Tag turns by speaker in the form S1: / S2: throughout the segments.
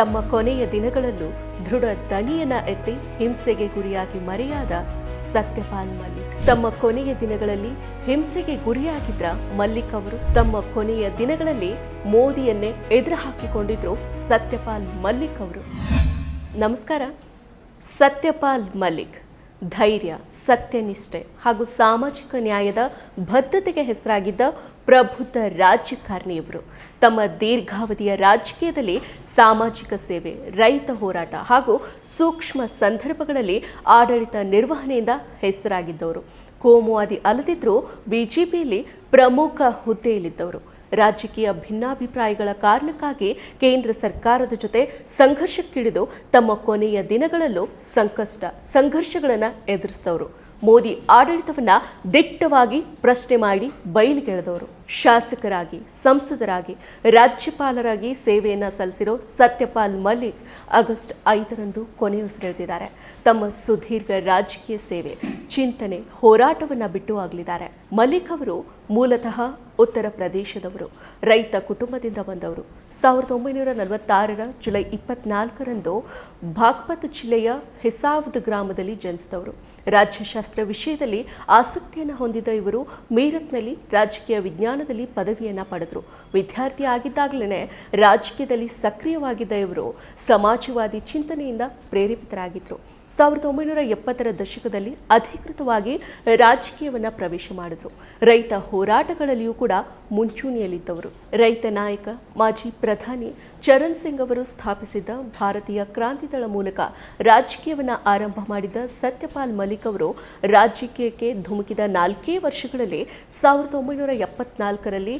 S1: ತಮ್ಮ ಕೊನೆಯ ದಿನಗಳಲ್ಲೂ ದೃಢ ದನಿಯನ ಎತ್ತಿ ಹಿಂಸೆಗೆ ಗುರಿಯಾಗಿ ಮರೆಯಾದ ಸತ್ಯಪಾಲ್ ಮಲ್ಲಿಕ್. ತಮ್ಮ ಕೊನೆಯ ದಿನಗಳಲ್ಲಿ ಹಿಂಸೆಗೆ ಗುರಿಯಾಗಿದ್ರ ಮಲ್ಲಿಕ್ ಅವರು ತಮ್ಮ ಕೊನೆಯ ದಿನಗಳಲ್ಲಿ ಮೋದಿಯನ್ನೇ ಎದುರು ಹಾಕಿಕೊಂಡಿದ್ರು ಸತ್ಯಪಾಲ್ ಮಲ್ಲಿಕ್ ಅವರು. ನಮಸ್ಕಾರ. ಸತ್ಯಪಾಲ್ ಮಲ್ಲಿಕ್, ಧೈರ್ಯ, ಸತ್ಯನಿಷ್ಠೆ ಹಾಗೂ ಸಾಮಾಜಿಕ ನ್ಯಾಯದ ಬದ್ಧತೆಗೆ ಹೆಸರಾಗಿದ್ದ ಪ್ರಬುದ್ಧ ರಾಜಕಾರಣಿಯವರು. ತಮ್ಮ ದೀರ್ಘಾವಧಿಯ ರಾಜಕೀಯದಲ್ಲಿ ಸಾಮಾಜಿಕ ಸೇವೆ, ರೈತ ಹೋರಾಟ ಹಾಗೂ ಸೂಕ್ಷ್ಮ ಸಂದರ್ಭಗಳಲ್ಲಿ ಆಡಳಿತ ನಿರ್ವಹಣೆಯಿಂದ ಹೆಸರಾಗಿದ್ದವರು. ಕೋಮುವಾದಿ ಅಲ್ಲದಿದ್ದರೂ ಬಿಜೆಪಿಯಲ್ಲಿ ಪ್ರಮುಖ ಹುದ್ದೆಯಲ್ಲಿದ್ದವರು. ರಾಜಕೀಯ ಭಿನ್ನಾಭಿಪ್ರಾಯಗಳ ಕಾರಣಕ್ಕಾಗಿ ಕೇಂದ್ರ ಸರ್ಕಾರದ ಜೊತೆ ಸಂಘರ್ಷಕ್ಕಿಳಿದು ತಮ್ಮ ಕೊನೆಯ ದಿನಗಳಲ್ಲೂ ಸಂಕಷ್ಟ ಸಂಘರ್ಷಗಳನ್ನು ಎದುರಿಸಿದವರು. ಮೋದಿ ಆಡಳಿತವನ್ನು ದಿಟ್ಟವಾಗಿ ಪ್ರಶ್ನೆ ಮಾಡಿ ಬಯಲಿಗೆಳೆದವರು. ಶಾಸಕರಾಗಿ, ಸಂಸದರಾಗಿ, ರಾಜ್ಯಪಾಲರಾಗಿ ಸೇವೆಯನ್ನು ಸಲ್ಲಿಸಿರೋ ಸತ್ಯಪಾಲ್ ಮಲ್ಲಿಕ್ ಆಗಸ್ಟ್ ಐದರಂದು ಕೊನೆಯುಸಿರೆಳೆದಿದ್ದಾರೆ ತಮ್ಮ ಸುದೀರ್ಘ ರಾಜಕೀಯ ಸೇವೆ, ಚಿಂತನೆ, ಹೋರಾಟವನ್ನು ಬಿಟ್ಟು ಆಗಲಿದ್ದಾರೆ. ಮಲ್ಲಿಕ್ ಅವರು ಮೂಲತಃ ಉತ್ತರ ಪ್ರದೇಶದವರು, ರೈತ ಕುಟುಂಬದಿಂದ ಬಂದವರು. ಸಾವಿರದ ಒಂಬೈನೂರ ನಲವತ್ತಾರರ ಜುಲೈ ಇಪ್ಪತ್ನಾಲ್ಕರಂದು ಬಾಗ್ಪತ್ ಜಿಲ್ಲೆಯ ಹಿಸಾವ್ದ್ ಗ್ರಾಮದಲ್ಲಿ ಜನಿಸಿದವರು. ರಾಜ್ಯಶಾಸ್ತ್ರ ವಿಷಯದಲ್ಲಿ ಆಸಕ್ತಿಯನ್ನು ಹೊಂದಿದ ಇವರು ಮೀರತ್ನಲ್ಲಿ ರಾಜಕೀಯ ವಿಜ್ಞಾನದಲ್ಲಿ ಪದವಿಯನ್ನು ಪಡೆದರು. ವಿದ್ಯಾರ್ಥಿ ಆಗಿದ್ದಾಗಲೇ ರಾಜಕೀಯದಲ್ಲಿ ಸಕ್ರಿಯವಾಗಿದ್ದ ಇವರು ಸಮಾಜವಾದಿ ಚಿಂತನೆಯಿಂದ ಪ್ರೇರೇಪಿತರಾಗಿದ್ದರು ಸಾವಿರದ ಒಂಬೈನೂರ ಎಪ್ಪತ್ತರ ದಶಕದಲ್ಲಿ ಅಧಿಕೃತವಾಗಿ ರಾಜಕೀಯವನ್ನು ಪ್ರವೇಶ ಮಾಡಿದರು. ರೈತ ಹೋರಾಟಗಳಲ್ಲಿಯೂ ಕೂಡ ಮುಂಚೂಣಿಯಲ್ಲಿದ್ದವರು. ರೈತ ನಾಯಕ, ಮಾಜಿ ಪ್ರಧಾನಿ ಚರಣ್ ಸಿಂಗ್ ಅವರು ಸ್ಥಾಪಿಸಿದ್ದ ಭಾರತೀಯ ಕ್ರಾಂತಿದಳ ಮೂಲಕ ರಾಜಕೀಯವನ್ನು ಆರಂಭ ಮಾಡಿದ ಸತ್ಯಪಾಲ್ ಮಲಿಕ್ ಅವರು ರಾಜಕೀಯಕ್ಕೆ ಧುಮುಕಿದ ನಾಲ್ಕೇ ವರ್ಷಗಳಲ್ಲಿ ಸಾವಿರದ ಒಂಬೈನೂರ ಎಪ್ಪತ್ನಾಲ್ಕರಲ್ಲಿ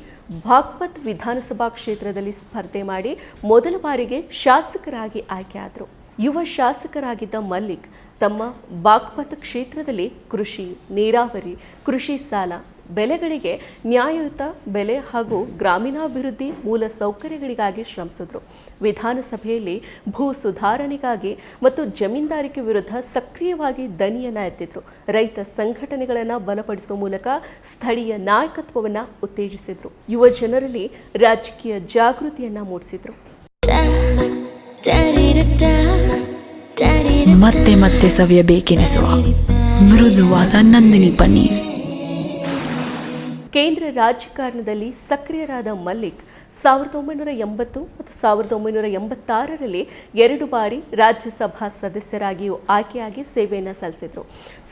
S1: ಭಾಗ್ವತ್ ವಿಧಾನಸಭಾ ಕ್ಷೇತ್ರದಲ್ಲಿ ಸ್ಪರ್ಧೆ ಮಾಡಿ ಮೊದಲ ಬಾರಿಗೆ ಶಾಸಕರಾಗಿ ಆಯ್ಕೆಯಾದರು ಯುವ ಶಾಸಕರಾಗಿದ್ದ ಮಲ್ಲಿಕ್ ತಮ್ಮ ಬಾಗ್ಪತ್ ಕ್ಷೇತ್ರದಲ್ಲಿ ಕೃಷಿ, ನೀರಾವರಿ, ಕೃಷಿ ಸಾಲ, ಬೆಲೆಗಳಿಗೆ ನ್ಯಾಯಯುತ ಬೆಲೆ ಹಾಗೂ ಗ್ರಾಮೀಣಾಭಿವೃದ್ಧಿ ಮೂಲ ಸೌಕರ್ಯಗಳಿಗಾಗಿ ಶ್ರಮಿಸಿದ್ರು. ವಿಧಾನಸಭೆಯಲ್ಲಿ ಭೂ ಸುಧಾರಣೆಗಾಗಿ ಮತ್ತು ಜಮೀನ್ದಾರಿಕೆ ವಿರುದ್ಧ ಸಕ್ರಿಯವಾಗಿ ದನಿಯನ್ನು ಎತ್ತಿದ್ರು. ರೈತ ಸಂಘಟನೆಗಳನ್ನು ಬಲಪಡಿಸುವ ಮೂಲಕ ಸ್ಥಳೀಯ ನಾಯಕತ್ವವನ್ನು ಉತ್ತೇಜಿಸಿದ್ರು. ಯುವ ಜನರಲ್ಲಿ ರಾಜಕೀಯ ಜಾಗೃತಿಯನ್ನ ಮೂಡಿಸಿದ್ರು.
S2: ಮತ್ತೆ ಮತ್ತೆ ಸವಿಯಬೇಕೆನಿಸುವ ಮೃದುವಾದ ನಂದಿನಿ ಪನ್ನೀರ್.
S1: ಕೇಂದ್ರ ರಾಜಕಾರಣದಲ್ಲಿ ಸಕ್ರಿಯರಾದ ಮಲ್ಲಿಕ್ ಸಾವಿರದ ಒಂಬೈನೂರ ಎಂಬತ್ತು ಮತ್ತು ಸಾವಿರದ ಒಂಬೈನೂರ ಎಂಬತ್ತಾರರಲ್ಲಿ ಎರಡು ಬಾರಿ ರಾಜ್ಯಸಭಾ ಸದಸ್ಯರಾಗಿಯೂ ಆಯ್ಕೆಯಾಗಿ ಸೇವೆಯನ್ನು ಸಲ್ಲಿಸಿದರು.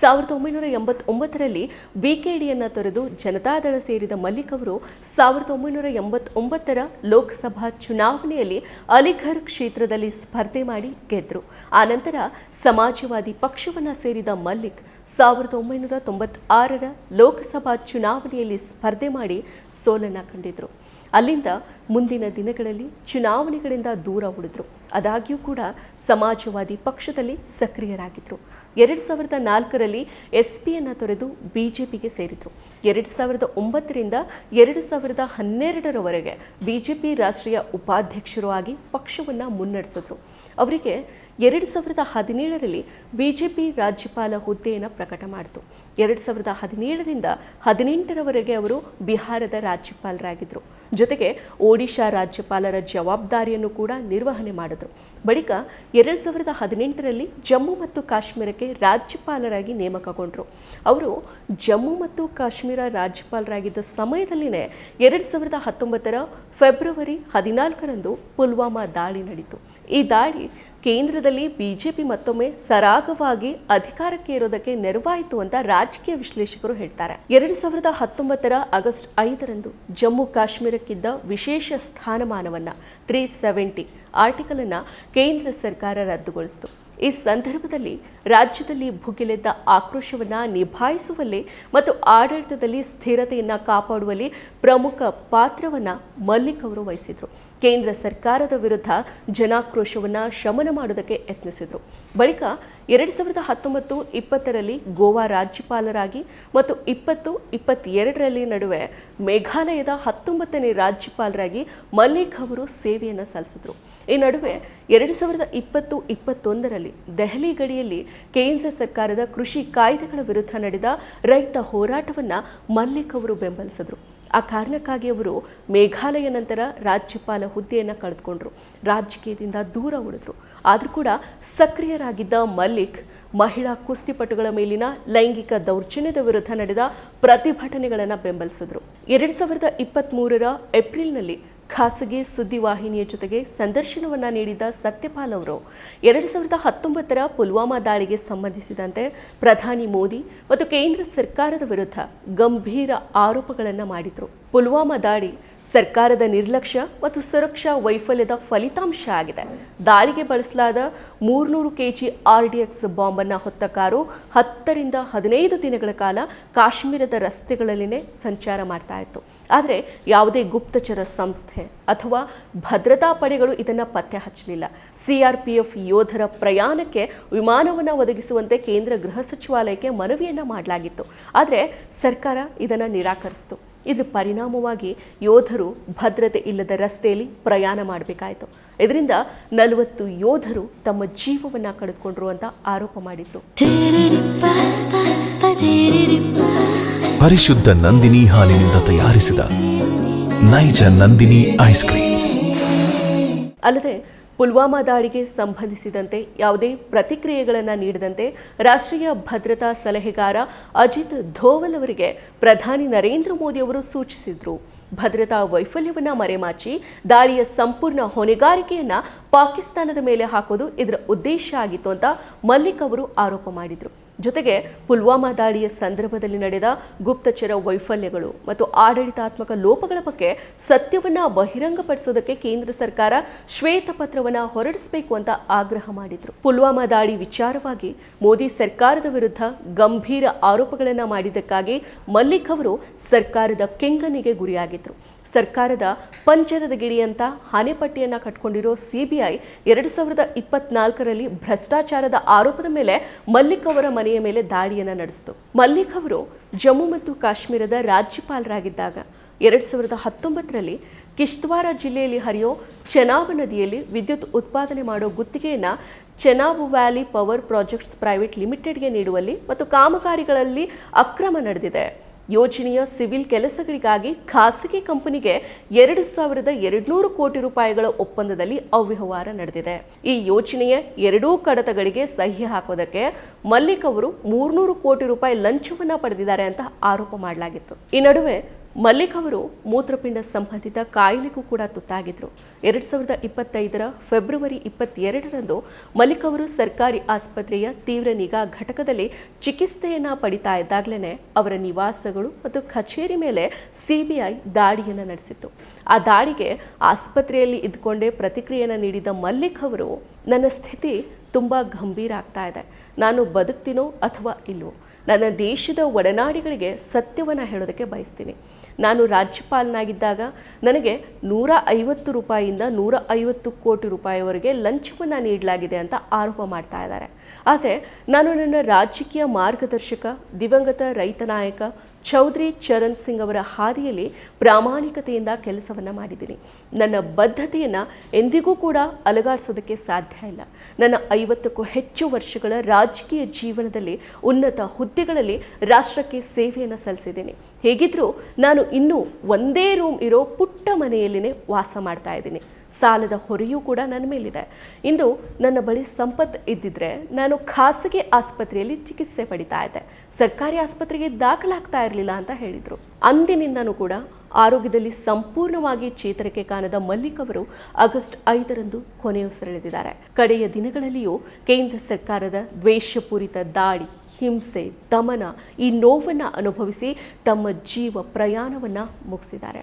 S1: ಸಾವಿರದ ಒಂಬೈನೂರ ಎಂಬತ್ತೊಂಬತ್ತರಲ್ಲಿ ಬಿಕೆಡಿಯನ್ನು ತೊರೆದು ಜನತಾದಳ ಸೇರಿದ ಮಲ್ಲಿಕ್ ಅವರು ಸಾವಿರದ ಒಂಬೈನೂರ ಎಂಬತ್ತೊಂಬತ್ತರ ಲೋಕಸಭಾ ಚುನಾವಣೆಯಲ್ಲಿ ಅಲಿಘರ್ ಕ್ಷೇತ್ರದಲ್ಲಿ ಸ್ಪರ್ಧೆ ಮಾಡಿ ಗೆದ್ದರು ಆನಂತರ ಸಮಾಜವಾದಿ ಪಕ್ಷವನ್ನು ಸೇರಿದ ಮಲ್ಲಿಕ್ ಸಾವಿರದ ಒಂಬೈನೂರ ತೊಂಬತ್ತಾರರ ಲೋಕಸಭಾ ಚುನಾವಣೆಯಲ್ಲಿ ಸ್ಪರ್ಧೆ ಮಾಡಿ ಸೋಲನ್ನು ಕಂಡಿದ್ರು. ಅಲ್ಲಿಂದ ಮುಂದಿನ ದಿನಗಳಲ್ಲಿ ಚುನಾವಣೆಗಳಿಂದ ದೂರ ಉಳಿದ್ರು. ಆದಾಗ್ಯೂ ಕೂಡ ಸಮಾಜವಾದಿ ಪಕ್ಷದಲ್ಲಿ ಸಕ್ರಿಯರಾಗಿದ್ದರು ಎರಡು ಸಾವಿರದ ನಾಲ್ಕರಲ್ಲಿ ಎಸ್ ಪಿಯನ್ನು ತೊರೆದು ಬಿ ಜೆ ಪಿಗೆ ಸೇರಿದರು. ಎರಡು ಸಾವಿರದ ಒಂಬತ್ತರಿಂದ ಎರಡು ಸಾವಿರದ ಹನ್ನೆರಡರವರೆಗೆ ಬಿ ಜೆ ಪಿ ರಾಷ್ಟ್ರೀಯ ಉಪಾಧ್ಯಕ್ಷರು ಆಗಿ ಪಕ್ಷವನ್ನು ಮುನ್ನಡೆಸಿದ್ರು. ಅವರಿಗೆ ಎರಡು ಸಾವಿರದ ಹದಿನೇಳರಲ್ಲಿ ಬಿ ಜೆ ಪಿ ರಾಜ್ಯಪಾಲ ಹುದ್ದೆಯನ್ನು ಪ್ರಕಟ ಮಾಡಿತು. ಎರಡು ಸಾವಿರದ ಹದಿನೇಳರಿಂದ ಹದಿನೆಂಟರವರೆಗೆ ಅವರು ಬಿಹಾರದ ರಾಜ್ಯಪಾಲರಾಗಿದ್ದರು ಜೊತೆಗೆ ಒಡಿಶಾ ರಾಜ್ಯಪಾಲರ ಜವಾಬ್ದಾರಿಯನ್ನು ಕೂಡ ನಿರ್ವಹಣೆ ಮಾಡಿದರು. ಬಳಿಕ ಎರಡು ಸಾವಿರದ ಹದಿನೆಂಟರಲ್ಲಿ ಜಮ್ಮು ಮತ್ತು ಕಾಶ್ಮೀರಕ್ಕೆ ರಾಜ್ಯಪಾಲರಾಗಿ ನೇಮಕಗೊಂಡರು. ಅವರು ಜಮ್ಮು ಮತ್ತು ಕಾಶ್ಮೀರ ರಾಜ್ಯಪಾಲರಾಗಿದ್ದ ಸಮಯದಲ್ಲಿನೇ ಎರಡು ಸಾವಿರದ ಹತ್ತೊಂಬತ್ತರ ಫೆಬ್ರವರಿ ಹದಿನಾಲ್ಕರಂದು ಪುಲ್ವಾಮಾ ದಾಳಿ ನಡೀತು. ಈ ದಾಳಿ ಕೇಂದ್ರದಲ್ಲಿ ಬಿಜೆಪಿ ಮತ್ತೊಮ್ಮೆ ಸರಾಗವಾಗಿ ಅಧಿಕಾರಕ್ಕೆ ಇರೋದಕ್ಕೆ ನೆರವಾಯಿತು ಅಂತ ರಾಜಕೀಯ ವಿಶ್ಲೇಷಕರು ಹೇಳ್ತಾರೆ. ಎರಡು ಸಾವಿರದ ಹತ್ತೊಂಬತ್ತರ ಆಗಸ್ಟ್ ಐದರಂದು ಜಮ್ಮು ಕಾಶ್ಮೀರಕ್ಕಿದ್ದ ವಿಶೇಷ ಸ್ಥಾನಮಾನವನ್ನ ತ್ರೀ ಸೆವೆಂಟಿ ಆರ್ಟಿಕಲ್ ಅನ್ನ ಕೇಂದ್ರ ಸರ್ಕಾರ ರದ್ದುಗೊಳಿಸಿತು. ಈ ಸಂದರ್ಭದಲ್ಲಿ ರಾಜ್ಯದಲ್ಲಿ ಭುಗಿಲೆದ್ದ ಆಕ್ರೋಶವನ್ನು ನಿಭಾಯಿಸುವಲ್ಲಿ ಮತ್ತು ಆಡಳಿತದಲ್ಲಿ ಸ್ಥಿರತೆಯನ್ನು ಕಾಪಾಡುವಲ್ಲಿ ಪ್ರಮುಖ ಪಾತ್ರವನ್ನು ಮಲ್ಲಿಕ್ ಅವರು ವಹಿಸಿದರು. ಕೇಂದ್ರ ಸರ್ಕಾರದ ವಿರುದ್ಧ ಜನಾಕ್ರೋಶವನ್ನು ಶಮನ ಮಾಡೋದಕ್ಕೆ ಯತ್ನಿಸಿದರು. ಬಳಿಕ ಎರಡು ಸಾವಿರದ ಹತ್ತೊಂಬತ್ತು ಇಪ್ಪತ್ತರಲ್ಲಿ ಗೋವಾ ರಾಜ್ಯಪಾಲರಾಗಿ ಮತ್ತು ಇಪ್ಪತ್ತು, ಇಪ್ಪತ್ತೆರಡರಲ್ಲಿ ನಡುವೆ ಮೇಘಾಲಯದ ಹತ್ತೊಂಬತ್ತನೇ ರಾಜ್ಯಪಾಲರಾಗಿ ಮಲ್ಲಿಕ್ ಅವರು ಸೇವೆಯನ್ನು ಸಲ್ಲಿಸಿದರು. ಈ ನಡುವೆ ಎರಡು ಸಾವಿರದ ಇಪ್ಪತ್ತು, ಇಪ್ಪತ್ತೊಂದರಲ್ಲಿ ದೆಹಲಿ ಗಡಿಯಲ್ಲಿ ಕೇಂದ್ರ ಸರ್ಕಾರದ ಕೃಷಿ ಕಾಯ್ದೆಗಳ ವಿರುದ್ಧ ನಡೆದ ರೈತ ಹೋರಾಟವನ್ನು ಮಲ್ಲಿಕ್ ಅವರು ಬೆಂಬಲಿಸಿದ್ರು. ಆ ಕಾರಣಕ್ಕಾಗಿ ಅವರು ಮೇಘಾಲಯ ನಂತರ ರಾಜ್ಯಪಾಲ ಹುದ್ದೆಯನ್ನು ಕಳೆದುಕೊಂಡ್ರು. ರಾಜಕೀಯದಿಂದ ದೂರ ಉಳಿದ್ರು. ಆದರೂ ಕೂಡ ಸಕ್ರಿಯರಾಗಿದ್ದ ಮಲ್ಲಿಕ್ ಮಹಿಳಾ ಕುಸ್ತಿಪಟುಗಳ ಮೇಲಿನ ಲೈಂಗಿಕ ದೌರ್ಜನ್ಯದ ವಿರುದ್ಧ ನಡೆದ ಪ್ರತಿಭಟನೆಗಳನ್ನು ಬೆಂಬಲಿಸಿದ್ರು. ಎರಡು ಸಾವಿರದ ಇಪ್ಪತ್ತ್ಮೂರರ ಏಪ್ರಿಲ್ನಲ್ಲಿ ಖಾಸಗಿ ಸುದ್ದಿವಾಹಿನಿಯ ಜೊತೆಗೆ ಸಂದರ್ಶನವನ್ನು ನೀಡಿದ ಸತ್ಯಪಾಲ್ ಅವರು, ಎರಡು ಸಾವಿರದ ಹತ್ತೊಂಬತ್ತರ ಪುಲ್ವಾಮಾ ದಾಳಿಗೆ ಸಂಬಂಧಿಸಿದಂತೆ ಪ್ರಧಾನಿ ಮೋದಿ ಮತ್ತು ಕೇಂದ್ರ ಸರ್ಕಾರದ ವಿರುದ್ಧ ಗಂಭೀರ ಆರೋಪಗಳನ್ನು ಮಾಡಿದರು. ಪುಲ್ವಾಮಾ ದಾಳಿ ಸರ್ಕಾರದ ನಿರ್ಲಕ್ಷ್ಯ ಮತ್ತು ಸುರಕ್ಷಾ ವೈಫಲ್ಯದ ಫಲಿತಾಂಶ ಆಗಿದೆ. ದಾಳಿಗೆ ಬಳಸಲಾದ ಮೂರ್ನೂರು ಕೆಜಿ ಆರ್ ಡಿ ಎಕ್ಸ್ ಬಾಂಬನ್ನು ಹೊತ್ತ ಕಾರು ಹತ್ತರಿಂದ ಹದಿನೈದು ದಿನಗಳ ಕಾಲ ಕಾಶ್ಮೀರದ ರಸ್ತೆಗಳಲ್ಲಿನೇ ಸಂಚಾರ ಮಾಡ್ತಾ ಇತ್ತು. ಆದರೆ ಯಾವುದೇ ಗುಪ್ತಚರ ಸಂಸ್ಥೆ ಅಥವಾ ಭದ್ರತಾ ಪಡೆಗಳು ಇದನ್ನು ಪತ್ತೆ ಹಚ್ಚಲಿಲ್ಲ. ಸಿಆರ್ಪಿಎಫ್ ಯೋಧರ ಪ್ರಯಾಣಕ್ಕೆ ವಿಮಾನವನ್ನು ಒದಗಿಸುವಂತೆ ಕೇಂದ್ರ ಗೃಹ ಸಚಿವಾಲಯಕ್ಕೆ ಮನವಿಯನ್ನು ಮಾಡಲಾಗಿತ್ತು. ಆದರೆ ಸರ್ಕಾರ ಇದನ್ನು ನಿರಾಕರಿಸಿತು. ಇದರ ಪರಿಣಾಮವಾಗಿ ಯೋಧರು ಭದ್ರತೆ ಇಲ್ಲದ ರಸ್ತೆಯಲ್ಲಿ ಪ್ರಯಾಣ ಮಾಡಬೇಕಾಯಿತು. ಇದರಿಂದ ನಲವತ್ತು ಯೋಧರು ತಮ್ಮ ಜೀವವನ್ನು ಕಳೆದುಕೊಂಡ್ರು ಅಂತ ಆರೋಪ ಮಾಡಿದ್ರು.
S3: ಪರಿಶುದ್ಧ ನಂದಿನಿ ಹಾಲಿನಿಂದ ತಯಾರಿಸಿದ ನೈಜ ನಂದಿನಿ ಐಸ್ ಕ್ರೀಮ್ಸ್.
S1: ಅಲ್ಲದೆ ಪುಲ್ವಾಮಾ ದಾಳಿಗೆ ಸಂಬಂಧಿಸಿದಂತೆ ಯಾವುದೇ ಪ್ರತಿಕ್ರಿಯೆಗಳನ್ನು ನೀಡದಂತೆ ರಾಷ್ಟ್ರೀಯ ಭದ್ರತಾ ಸಲಹೆಗಾರ ಅಜಿತ್ ಧೋವಲ್ ಅವರಿಗೆ ಪ್ರಧಾನಿ ನರೇಂದ್ರ ಮೋದಿ ಅವರು ಸೂಚಿಸಿದರು. ಭದ್ರತಾ ವೈಫಲ್ಯವನ್ನು ಮರೆಮಾಚಿ, ದಾಳಿಯ ಸಂಪೂರ್ಣ ಹೊಣೆಗಾರಿಕೆಯನ್ನ ಪಾಕಿಸ್ತಾನದ ಮೇಲೆ ಹಾಕೋದು ಇದರ ಉದ್ದೇಶ ಆಗಿತ್ತು ಅಂತ ಮಲ್ಲಿಕ್ ಅವರು ಆರೋಪ ಮಾಡಿದರು. ಜೊತೆಗೆ ಪುಲ್ವಾಮಾ ದಾಳಿಯ ಸಂದರ್ಭದಲ್ಲಿ ನಡೆದ ಗುಪ್ತಚರ ವೈಫಲ್ಯಗಳು ಮತ್ತು ಆಡಳಿತಾತ್ಮಕ ಲೋಪಗಳ ಬಗ್ಗೆ ಸತ್ಯವನ್ನು ಬಹಿರಂಗಪಡಿಸೋದಕ್ಕೆ ಕೇಂದ್ರ ಸರ್ಕಾರ ಶ್ವೇತಪತ್ರವನ್ನು ಹೊರಡಿಸಬೇಕು ಅಂತ ಆಗ್ರಹ ಮಾಡಿದರು. ಪುಲ್ವಾಮಾ ದಾಳಿ ವಿಚಾರವಾಗಿ ಮೋದಿ ಸರ್ಕಾರದ ವಿರುದ್ಧ ಗಂಭೀರ ಆರೋಪಗಳನ್ನು ಮಾಡಿದ್ದಕ್ಕಾಗಿ ಮಲ್ಲಿಕ್ ಅವರು ಸರ್ಕಾರದ ಕೆಂಗಣಿಗೆ ಗುರಿಯಾಗಿದ್ರು. ಸರ್ಕಾರದ ಪಂಚರದ ಗಿಡಿ ಅಂತ ಹಣೆಪಟ್ಟಿಯನ್ನ ಕಟ್ಕೊಂಡಿರೋ ಸಿಬಿಐ ಎರಡು ಸಾವಿರದ ಇಪ್ಪತ್ನಾಲ್ಕರಲ್ಲಿ ಭ್ರಷ್ಟಾಚಾರದ ಆರೋಪದ ಮೇಲೆ ಮಲ್ಲಿಕ್ ಅವರ ಮನೆಯ ಮೇಲೆ ದಾಳಿಯನ್ನು ನಡೆಸಿತು. ಮಲ್ಲಿಕ್ ಅವರು ಜಮ್ಮು ಮತ್ತು ಕಾಶ್ಮೀರದ ರಾಜ್ಯಪಾಲರಾಗಿದ್ದಾಗ ಎರಡು ಸಾವಿರದ ಹತ್ತೊಂಬತ್ತರಲ್ಲಿ ಕಿಶ್ತ್ವಾರ ಜಿಲ್ಲೆಯಲ್ಲಿ ಹರಿಯೋ ಚೆನಾಬ್ ನದಿಯಲ್ಲಿ ವಿದ್ಯುತ್ ಉತ್ಪಾದನೆ ಮಾಡೋ ಗುತ್ತಿಗೆಯನ್ನು Chenab valley power projects private ಲಿಮಿಟೆಡ್ಗೆ ನೀಡುವಲ್ಲಿ ಮತ್ತು ಕಾಮಗಾರಿಗಳಲ್ಲಿ ಅಕ್ರಮ ನಡೆದಿದೆ. ಯೋಜನೆಯ ಸಿವಿಲ್ ಕೆಲಸಗಳಿಗಾಗಿ ಖಾಸಗಿ ಕಂಪನಿಗೆ ಎರಡು ಸಾವಿರದ ಎರಡುನೂರು ಕೋಟಿ ರೂಪಾಯಿಗಳ ಒಪ್ಪಂದದಲ್ಲಿ ಅವ್ಯವಹಾರ ನಡೆದಿದೆ. ಈ ಯೋಜನೆಯ ಎರಡೂ ಕಡತಗಳಿಗೆ ಸಹಿ ಹಾಕೋದಕ್ಕೆ ಮಲ್ಲಿಕ್ ಅವರು ಮೂರ್ನೂರು ಕೋಟಿ ರೂಪಾಯಿ ಲಂಚವನ್ನ ಪಡೆದಿದ್ದಾರೆ ಅಂತ ಆರೋಪ ಮಾಡಲಾಗಿತ್ತು. ಈ ನಡುವೆ ಮಲ್ಲಿಕ್ ಅವರು ಮೂತ್ರಪಿಂಡ ಸಂಬಂಧಿತ ಕಾಯಿಲೆಗೂ ಕೂಡ ತುತ್ತಾಗಿದ್ರು. ಎರಡು ಸಾವಿರದ ಇಪ್ಪತ್ತೈದರ ಫೆಬ್ರವರಿ ಇಪ್ಪತ್ತೆರಡರಂದು ಮಲ್ಲಿಕ್ ಅವರು ಸರ್ಕಾರಿ ಆಸ್ಪತ್ರೆಯ ತೀವ್ರ ನಿಗಾ ಘಟಕದಲ್ಲಿ ಚಿಕಿತ್ಸೆಯನ್ನು ಪಡಿತಾ ಇದ್ದಾಗಲೇ ಅವರ ನಿವಾಸಗಳು ಮತ್ತು ಕಚೇರಿ ಮೇಲೆ ಸಿಬಿಐ ದಾಳಿಯನ್ನು ನಡೆಸಿತ್ತು. ಆ ದಾಳಿಗೆ ಆಸ್ಪತ್ರೆಯಲ್ಲಿ ಇದ್ದುಕೊಂಡೇ ಪ್ರತಿಕ್ರಿಯೆಯನ್ನು ನೀಡಿದ ಮಲ್ಲಿಕ್ ಅವರು, ನನ್ನ ಸ್ಥಿತಿ ತುಂಬ ಗಂಭೀರ ಆಗ್ತಾ ಇದೆ. ನಾನು ಬದುಕ್ತೀನೋ ಅಥವಾ ಇಲ್ವೋ? ನನ್ನ ದೇಶದ ಒಡನಾಡಿಗಳಿಗೆ ಸತ್ಯವನ್ನು ಹೇಳೋದಕ್ಕೆ ಬಯಸ್ತೀನಿ. ನಾನು ರಾಜ್ಯಪಾಲನಾಗಿದ್ದಾಗ ನನಗೆ ನೂರ ಐವತ್ತು ರೂಪಾಯಿಯಿಂದ ನೂರ ಐವತ್ತು ಕೋಟಿ ರೂಪಾಯಿವರೆಗೆ ಲಂಚವನ್ನು ನೀಡಲಾಗಿದೆ ಅಂತ ಆರೋಪ ಮಾಡ್ತಾ ಇದ್ದಾರೆ. ಆದರೆ ನಾನು ನನ್ನ ರಾಜಕೀಯ ಮಾರ್ಗದರ್ಶಕ, ದಿವಂಗತ, ರೈತ ನಾಯಕ ಚೌಧರಿ ಚರಣ್ ಸಿಂಗ್ ಅವರ ಹಾದಿಯಲ್ಲಿ ಪ್ರಾಮಾಣಿಕತೆಯಿಂದ ಕೆಲಸವನ್ನು ಮಾಡಿದ್ದೀನಿ. ನನ್ನ ಬದ್ಧತೆಯನ್ನು ಎಂದಿಗೂ ಕೂಡ ಅಲಗಾಡಿಸೋದಕ್ಕೆ ಸಾಧ್ಯ ಇಲ್ಲ. ನನ್ನ ಐವತ್ತಕ್ಕೂ ಹೆಚ್ಚು ವರ್ಷಗಳ ರಾಜಕೀಯ ಜೀವನದಲ್ಲಿ ಉನ್ನತ ಹುದ್ದೆಗಳಲ್ಲಿ ರಾಷ್ಟ್ರಕ್ಕೆ ಸೇವೆಯನ್ನು ಸಲ್ಲಿಸಿದ್ದೀನಿ. ಹೇಗಿದ್ರೂ ನಾನು ಇನ್ನೂ ಒಂದೇ ರೂಮ್ ಇರೋ ಪುಟ್ಟ ಮನೆಯಲ್ಲಿನೇ ವಾಸ ಮಾಡ್ತಾ ಇದ್ದೀನಿ. ಸಾಲದ ಹೊರೆಯೂ ಕೂಡ ನನ್ನ ಮೇಲಿದೆ. ಇಂದು ನನ್ನ ಬಳಿ ಸಂಪತ್ತು ಇದ್ದಿದ್ರೆ ನಾನು ಖಾಸಗಿ ಆಸ್ಪತ್ರೆಯಲ್ಲಿ ಚಿಕಿತ್ಸೆ ಪಡಿತಾ ಇದ್ದೆ. ಸರ್ಕಾರಿ ಆಸ್ಪತ್ರೆಗೆ ದಾಖಲಾಗ್ತಾ ಇರಲಿಲ್ಲ ಅಂತ ಹೇಳಿದರು. ಅಂದಿನಿಂದನೂ ಕೂಡ ಆರೋಗ್ಯದಲ್ಲಿ ಸಂಪೂರ್ಣವಾಗಿ ಚೇತರಿಕೆ ಕಾಣದ ಮಲ್ಲಿಕ್ ಅವರು ಆಗಸ್ಟ್ ಐದರಂದು ಕೊನೆಯುಸಿರೆಳೆದಿದ್ದಾರೆ ಕಡೆಯ ದಿನಗಳಲ್ಲಿಯೂ ಕೇಂದ್ರ ಸರ್ಕಾರದ ದ್ವೇಷಪೂರಿತ ದಾಳಿ, ಹಿಂಸೆ, ದಮನ ಈ ನೋವನ್ನು ಅನುಭವಿಸಿ ತಮ್ಮ ಜೀವ ಪ್ರಯಾಣವನ್ನು ಮುಗಿಸಿದ್ದಾರೆ.